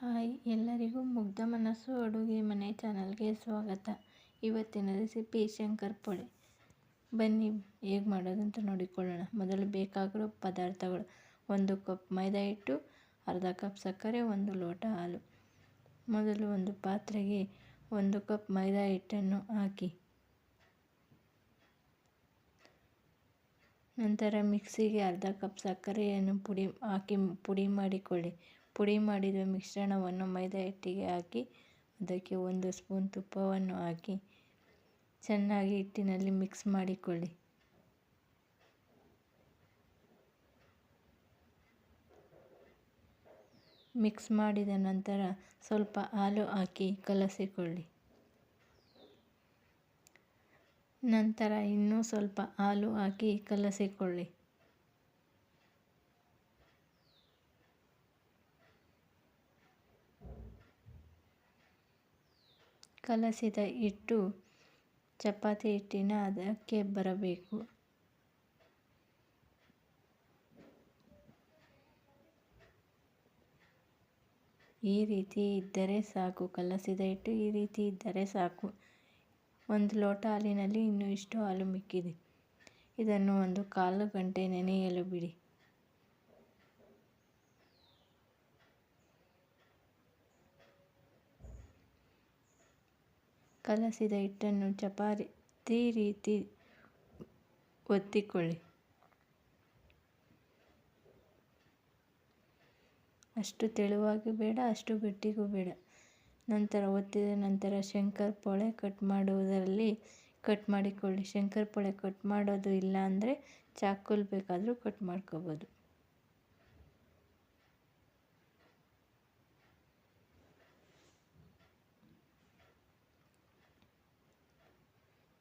Hi, ಎಲ್ಲರಿಗೂ ಮುಗ್ಧ ಮನಸ್ಸು ಅಡುಗೆ ಮನೆ ಚಾನಲ್ಗೆ ಸ್ವಾಗತ. ಇವತ್ತಿನ ರೆಸಿಪಿ ಶಂಕರ್ ಪೊಳೆ ಬನ್ನಿ, ಹೇಗೆ ಮಾಡೋದು ಅಂತ ನೋಡಿಕೊಳ್ಳೋಣ. ಮೊದಲು ಬೇಕಾಗಿರೋ ಪದಾರ್ಥಗಳು. ಒಂದು ಕಪ್ ಮೈದಾ ಹಿಟ್ಟು, ಅರ್ಧ ಕಪ್ ಸಕ್ಕರೆ, ಒಂದು ಲೋಟ ಹಾಲು. ಮೊದಲು ಒಂದು ಪಾತ್ರೆಗೆ ಒಂದು ಕಪ್ ಮೈದಾ ಹಿಟ್ಟನ್ನು ಹಾಕಿ. ನಂತರ ಮಿಕ್ಸಿಗೆ ಅರ್ಧ ಕಪ್ ಸಕ್ಕರೆಯನ್ನು ಪುಡಿ ಹಾಕಿ, ಪುಡಿ ಮಾಡಿಕೊಳ್ಳಿ. ಪುಡಿ ಮಾಡಿದ ಮಿಶ್ರಣವನ್ನು ಮೈದಾ ಹಿಟ್ಟಿಗೆ ಹಾಕಿ, ಅದಕ್ಕೆ ಒಂದು ಸ್ಪೂನ್ ತುಪ್ಪವನ್ನು ಹಾಕಿ, ಚೆನ್ನಾಗಿ ಹಿಟ್ಟಿನಲ್ಲಿ ಮಿಕ್ಸ್ ಮಾಡಿಕೊಳ್ಳಿ. ಮಿಕ್ಸ್ ಮಾಡಿದ ನಂತರ ಸ್ವಲ್ಪ ಹಾಲು ಹಾಕಿ ಕಲಸಿಕೊಳ್ಳಿ. ನಂತರ ಇನ್ನೂ ಸ್ವಲ್ಪ ಹಾಲು ಹಾಕಿ ಕಲಸಿಕೊಳ್ಳಿ. ಕಲಸಿದ ಹಿಟ್ಟು ಚಪಾತಿ ಹಿಟ್ಟಿನ ಅದಕ್ಕೆ ಬರಬೇಕು. ಈ ರೀತಿ ಇದ್ದರೆ ಸಾಕು. ಕಲಸಿದ ಹಿಟ್ಟು ಈ ರೀತಿ ಇದ್ದರೆ ಸಾಕು. ಒಂದು ಲೋಟ ಹಾಲಿನಲ್ಲಿ ಇನ್ನೂ ಇಷ್ಟು ಹಾಲು ಮಿಕ್ಕಿದೆ. ಇದನ್ನು ಒಂದು ಕಾಲು ಗಂಟೆ ನೆನೆಯಲು ಬಿಡಿ. ಕಲಸಿದ ಹಿಟ್ಟನ್ನು ಚಪಾತಿ ರೀತಿ ಒತ್ತಿಕೊಳ್ಳಿ. ಅಷ್ಟು ತೆಳುವಾಗಿ ಬೇಡ, ಅಷ್ಟು ಗಟ್ಟಿಗೂ ಬೇಡ. ನಂತರ ಒತ್ತಿದ ನಂತರ ಶಂಕರ್ ಪೊಳೆ ಕಟ್ ಮಾಡುವುದರಲ್ಲಿ ಕಟ್ ಮಾಡಿಕೊಳ್ಳಿ. ಶಂಕರ್ ಪೊಳೆ ಕಟ್ ಮಾಡೋದು ಇಲ್ಲ ಅಂದರೆ ಚಾಕುಲ್ ಬೇಕಾದರೂ ಕಟ್ ಮಾಡ್ಕೋಬೋದು.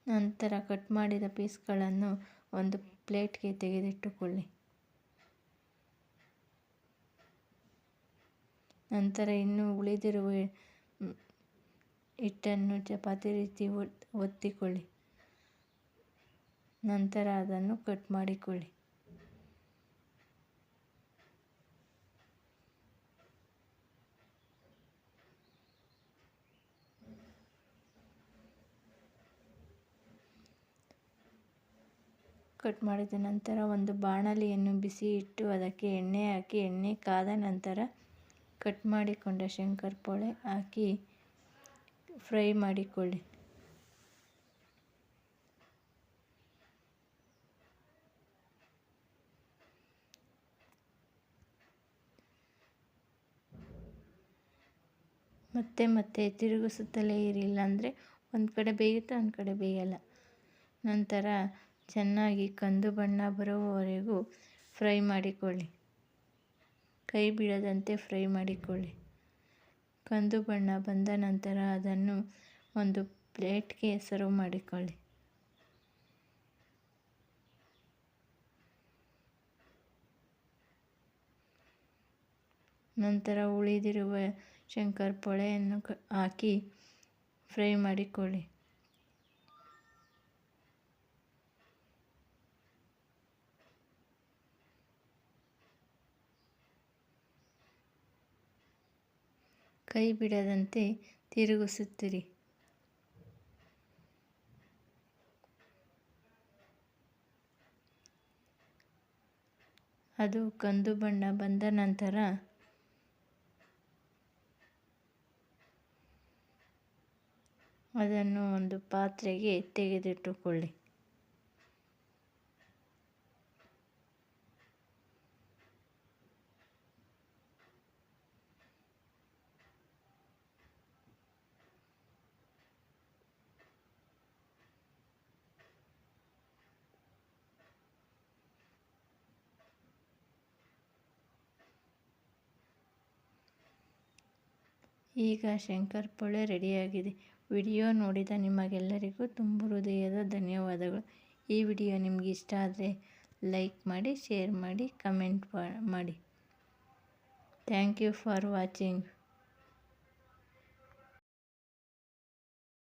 ನಂತರ ಕಟ್ ಮಾಡಿದ ಪೀಸ್ಗಳನ್ನು ಒಂದು ಪ್ಲೇಟ್ಗೆ ತೆಗೆದಿಟ್ಟುಕೊಳ್ಳಿ. ನಂತರ ಇನ್ನು ಉಳಿದಿರುವ ಹಿಟ್ಟನ್ನು ಚಪಾತಿ ರೀತಿ ಒತ್ತಿಕೊಳ್ಳಿ. ನಂತರ ಅದನ್ನು ಕಟ್ ಮಾಡಿಕೊಳ್ಳಿ. ಕಟ್ ಮಾಡಿದ ನಂತರ ಒಂದು ಬಾಣಲಿಯನ್ನು ಬಿಸಿ ಇಟ್ಟು ಅದಕ್ಕೆ ಎಣ್ಣೆ ಹಾಕಿ, ಎಣ್ಣೆ ಕಾದ ನಂತರ ಕಟ್ ಮಾಡಿಕೊಂಡ ಶಂಕರ್ ಪೊಳೆ ಹಾಕಿ ಫ್ರೈ ಮಾಡಿಕೊಳ್ಳಿ. ಮತ್ತೆ ಮತ್ತೆ ತಿರುಗಿಸುತ್ತಲೇ ಇರಿ, ಇಲ್ಲಾಂದರೆ ಒಂದು ಕಡೆ ಬೇಯುತ್ತೆ ಒಂದು ಕಡೆ ಬೇಯಲ್ಲ. ನಂತರ ಚೆನ್ನಾಗಿ ಕಂದು ಬಣ್ಣ ಬರುವವರೆಗೂ ಫ್ರೈ ಮಾಡಿಕೊಳ್ಳಿ. ಕೈ ಬಿಡದಂತೆ ಫ್ರೈ ಮಾಡಿಕೊಳ್ಳಿ. ಕಂದು ಬಣ್ಣ ಬಂದ ನಂತರ ಅದನ್ನು ಒಂದು ಪ್ಲೇಟ್ಗೆ ಸರ್ವ್ ಮಾಡಿಕೊಳ್ಳಿ. ನಂತರ ಉಳಿದಿರುವ ಶಂಕರ್ ಪೊಳೆಯನ್ನು ಹಾಕಿ ಫ್ರೈ ಮಾಡಿಕೊಳ್ಳಿ. ಕೈ ಬಿಡದಂತೆ ತಿರುಗಿಸುತ್ತಿರಿ. ಅದು ಕಂದು ಬಣ್ಣ ಬಂದ ನಂತರ ಅದನ್ನು ಒಂದು ಪಾತ್ರೆಗೆ ತೆಗೆದಿಟ್ಟುಕೊಳ್ಳಿ. ಈಗ ಶಂಕರ್ ಪೊಳೆ ರೆಡಿಯಾಗಿದೆ. ವಿಡಿಯೋ ನೋಡಿದ ನಿಮಗೆಲ್ಲರಿಗೂ ತುಂಬ ಹೃದಯದ ಧನ್ಯವಾದಗಳು. ಈ ವಿಡಿಯೋ ನಿಮಗೆ ಇಷ್ಟ ಆದರೆ ಲೈಕ್ ಮಾಡಿ, ಶೇರ್ ಮಾಡಿ, ಕಮೆಂಟ್ ಮಾಡಿ. Thank you for watching.